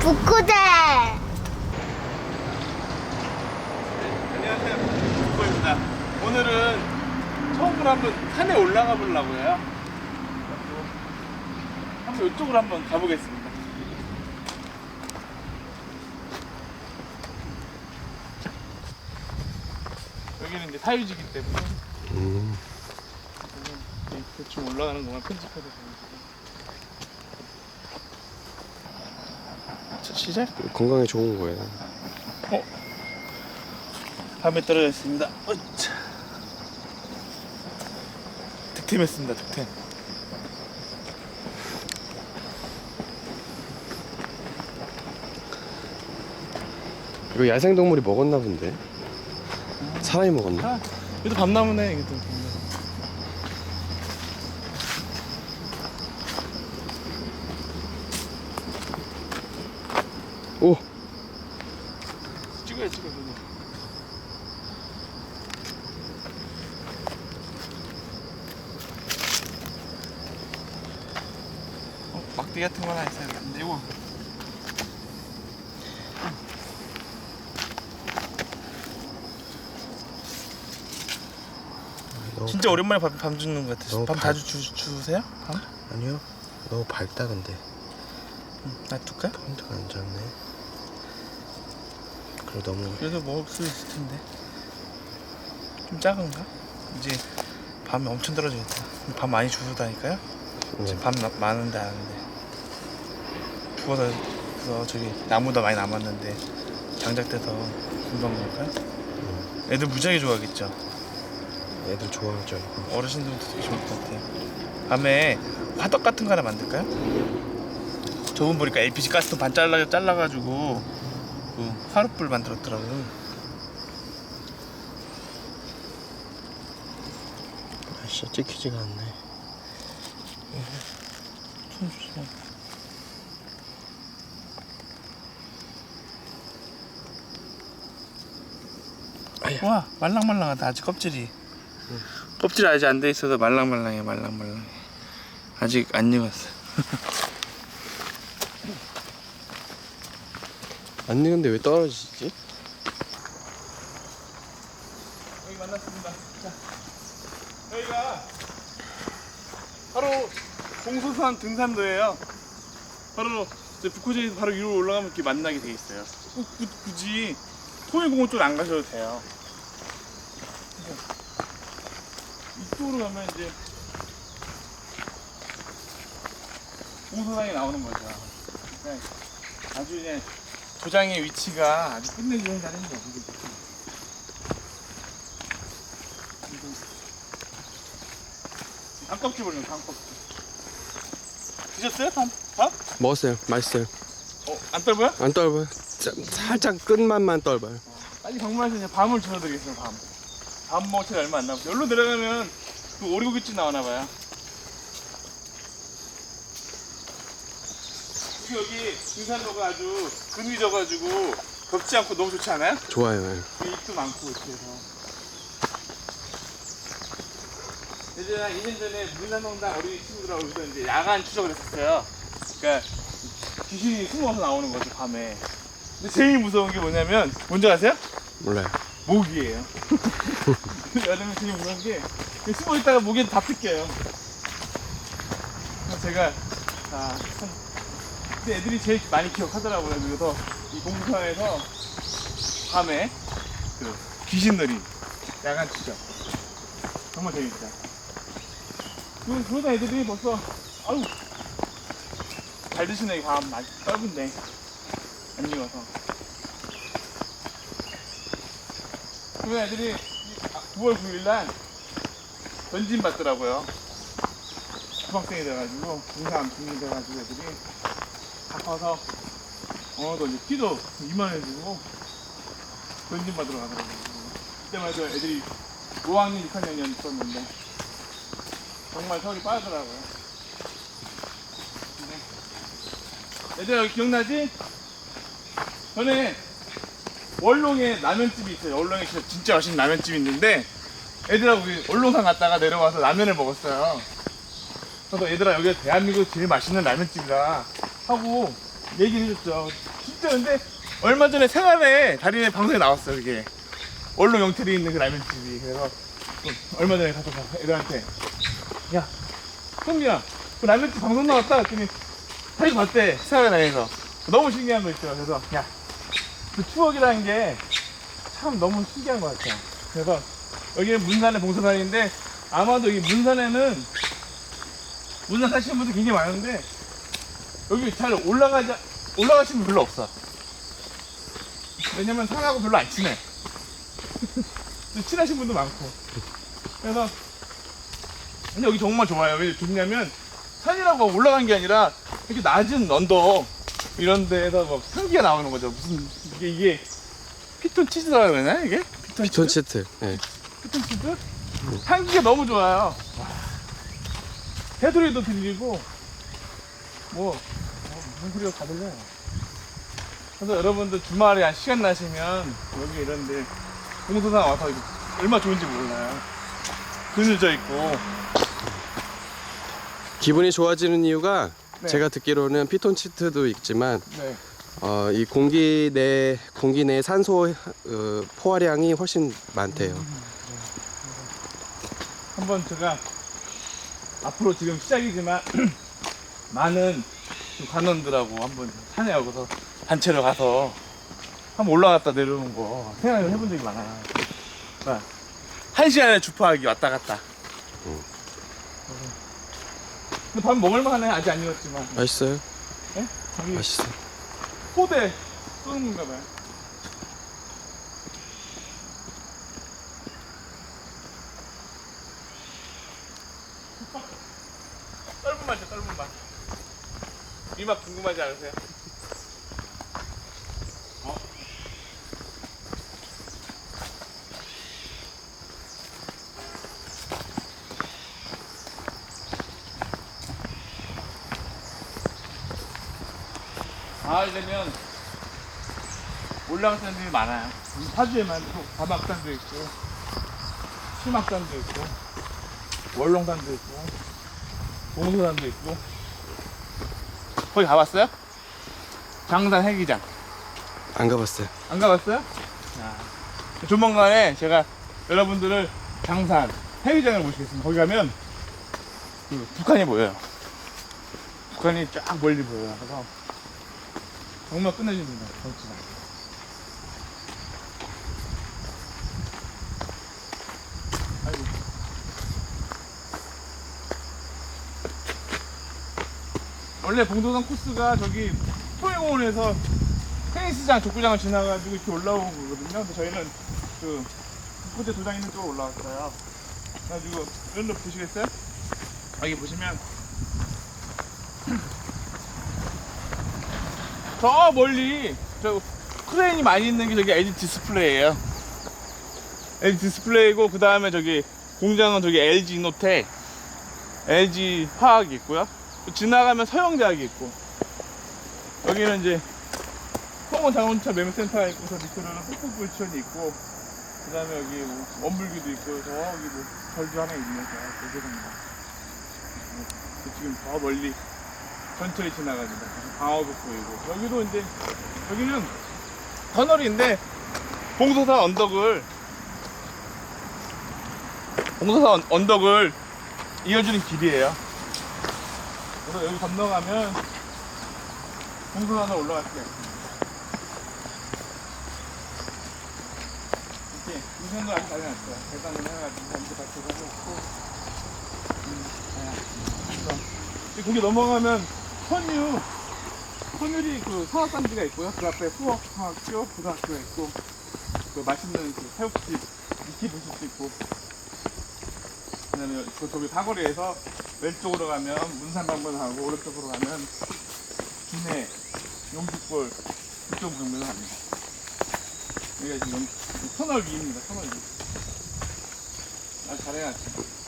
북구대. 안녕하세요. 국보입니다. 오늘은 처음으로 한번 산에 올라가 보려고 해요. 한번 이쪽으로 한번 가보겠습니다. 여기는 이제 사유지기 때문에 음. 대충 올라가는 것만 편집해서 되는 자, 시작. 건강에 좋은 거예요. 밤에 떨어져 있습니다. 어차. 득템했습니다. 득템. 이거 야생동물이 먹었나 본데. 사람이 먹었나? 아, 이것도 밤나무네. 이것도. 오! 찍어야 찍어. 이거. 어, 막대 같은 거 하나 있어야 되는데 이거. 진짜 오랜만에 밤, 밤 주는 것 같아요. 너무 밤 발- 자주 주, 주세요? 밤? 아니요. 너무 밝다 근데. 놔둘까? 포인트가 안 잡네. 그리고 너무 그래도 먹을 수 있을 텐데. 좀 작은가? 이제 밤에 엄청 떨어지겠다. 밤 많이 주우다니까요? 네. 지금 밤 나- 많은데 아는데. 부어서 그래서 저기 나무도 많이 남았는데 장작 돼서 금방 먹을까요? 애들 무지하게 좋아하겠죠. 애들 좋아하죠 이거. 어르신들도 되게 좋을 것 같아요. 밤에 화덕 같은 거 하나 만들까요? 저분 보니까 LPG 가스통 반 잘라 잘라가지고 그 화롯불 만들었더라고요. 아씨 찍히지가 않네. 손 주세요. 와 말랑말랑하다 아직 껍질이. 껍질이 아직 안 돼 있어서 말랑말랑해 말랑말랑해. 아직 안 익었어. 안 익은데 왜 떨어지지? 여기 만났습니다. 자 여기가 바로 공소산 등산로예요. 바로 이제 북호제에서 바로 위로 올라가면 이렇게 만나게 돼 있어요. 굳이 통일공원 쪽 안 가셔도 돼요 이쪽으로 가면 이제 공소산이 나오는 거죠 그러니까 아주 그냥 도장의 위치가 아주 끝내주는 자리입니다 여기. 단껍질 올려 단껍질 드셨어요? 단? 밥? 먹었어요. 맛있어요. 어? 안 떨고요? 안 떨어요. 자, 살짝 끝맛만 떨어요. 빨리 방문해서 그냥 밤을 주워드리겠습니다 밤. 밤 먹을 얼마 안 남았어요 여기로 내려가면 그 오리고기집 나오나 봐요 여기 여기 등산로가 아주 금이 져가지고 덥지 않고 너무 좋지 않아요? 좋아요. 그 입도 많고 이렇게 해서 예전에 한 2년 전에 문산농당 어린이 친구들하고 여기서 이제 야간 추적을 했었어요 그러니까 귀신이 숨어서 나오는 거죠 밤에 근데 제일 무서운 게 뭐냐면 뭔지 아세요? 몰라요. 모기예요. 여름에 되게 무서운 게 숨어 있다가 모기는 다 뜯겨요. 그래서 제가 아, 참 근데 애들이 제일 많이 기억하더라고요. 그래서 이 공부산에서 밤에 그 귀신놀이 야간 추적. 정말 재밌다. 그, 그러다 애들이 벌써 아유 잘 드시네. 밤. 맛 떨군데. 안 익어서 그 애들이 9월 9일 날 전진 받더라고요. 중학생이 돼가지고 중삼 중이 돼가지고 애들이 다 커서 어느덧 이제 키도 이만해지고 전진 받으러 가더라고요. 그때만 해도 애들이 5학년 6학년이 있었는데 정말 세월이 빠르더라고요. 근데 애들아 기억나지? 전에 월롱에 라면집이 있어요. 월롱에 진짜- 맛있는 라면집이 있는데 애들하고 우리 월롱산 갔다가 내려와서 라면을 먹었어요. 그래서 얘들아 여기가 대한민국 제일 맛있는 라면집이다 하고 얘기를 해줬죠. 진짜 근데 얼마 전에 생활에 달인의 방송에 나왔어요, 그게. 원로 영텔에 있는 그 라면집이. 그래서 또 얼마 전에 가서 봐, 애들한테. 야, 형이야, 그 라면집 방송 나왔다. 했더니 다시 봤대, 생활에서. 너무 신기한 거 있죠. 그래서, 야, 그 추억이라는 게 참 너무 신기한 것 같아요. 그래서 여기는 문산의 봉사단인데 아마도 이 문산에는 문산 사시는 분들 굉장히 많은데 여기 잘 올라가자 올라가시는 분 별로 없어. 왜냐면 산하고 별로 안 친해. 친하신 분도 많고. 그래서 근데 여기 정말 좋아요. 왜 좋냐면 산이라고 올라간 게 아니라 이렇게 낮은 언덕 이런 데에서 막 향기가 나오는 거죠. 무슨 이게 이게 피톤 치즈라 그러나 이게? 피톤, 피톤 치즈? 치트. 예. 피톤 치즈? 향기가 너무 좋아요. 와. 해소리도 들리고 뭐 어, 무슨 소리가 다 들려요. 그래서 여러분들 주말에 한 시간 나시면 여기 이런데 공소상 와서 얼마나 좋은지 몰라요. 그늘져 있고 기분이 좋아지는 이유가 네. 제가 듣기로는 피톤 치트도 있지만 네. 어, 이 공기 내 공기 내 산소 어, 포화량이 훨씬 많대요. 한번 제가 앞으로 지금 시작이지만 많은 그 관원들하고 한번 산에 가서 단체로 가서 한번 올라갔다 내려오는 거 생각을 해본 적이 많아요. 그러니까 한 시간에 주파하기 왔다 갔다. 음. 근데 밥 먹을만하네 아직 안 익었지만 맛있어요? 예? 여기 맛있어. 포대 쏘는 건가 봐요. 떫은 맛이야, 떫은 맛. 이 맛 궁금하지 않으세요? 되면 올라갈 산들이 많아요. 이 파주에만 또 가막산도 있고, 실막산도 있고, 월롱산도 있고, 봉소산도 있고. 거기 가봤어요? 장산 해기장. 안 가봤어요. 안 가봤어요? 조만간에 제가 여러분들을 장산 해기장을 모시겠습니다. 거기 가면 그 북한이 보여요. 북한이 쫙 멀리 보여요. 그래서 정말 끝내줍니다. 경치가. 아이고. 원래 봉도산 코스가 저기 소해공원에서 테니스장, 족구장을 지나가지고 이렇게 올라오는 거거든요. 근데 저희는 그 북부대 도장 있는 쪽으로 올라왔어요. 그래가지고 데 보시겠어요? 여기 보시면 저 멀리 저 크레인이 많이 있는 게 저기 LG 디스플레이예요. LG 디스플레이고 그 다음에 저기 공장은 저기 LG 이노텍, LG 화학이 있고요. 지나가면 서영대학이 있고 여기는 이제 성원 자동차 매매센터가 있고 저 밑으로는 흑북부 유치원이 있고 그 다음에 여기 뭐 원불기도 있고 저기 뭐 절주 하나 있네요. 저 도서관가. 지금 저 멀리 전철이 지나가지고 방어도 보이고 여기도 이제 여기는 터널인데 봉소산 언덕을 봉소산 언- 언덕을 이어주는 길이에요. 그래서 여기 건너가면 봉소산을 올라갈 수가 있습니다. 이렇게 우선도 아직 안 해놨어요. 계단을 해가지고 엄청 받쳐서 해놓고 음, 그래서 거기 넘어가면 선유 선율이 그 성악단지가 있고요. 그 앞에 수업학교, 고등학교가 있고 그 맛있는 그 새우집 미끼 보실 수 있고 그다음에 그 저기 사거리에서 왼쪽으로 가면 문산방문하고 오른쪽으로 가면 김해 용직골 그쪽 방면을 갑니다. 여기가 지금 터널 위입니다. 터널 위. 아 잘해놨지.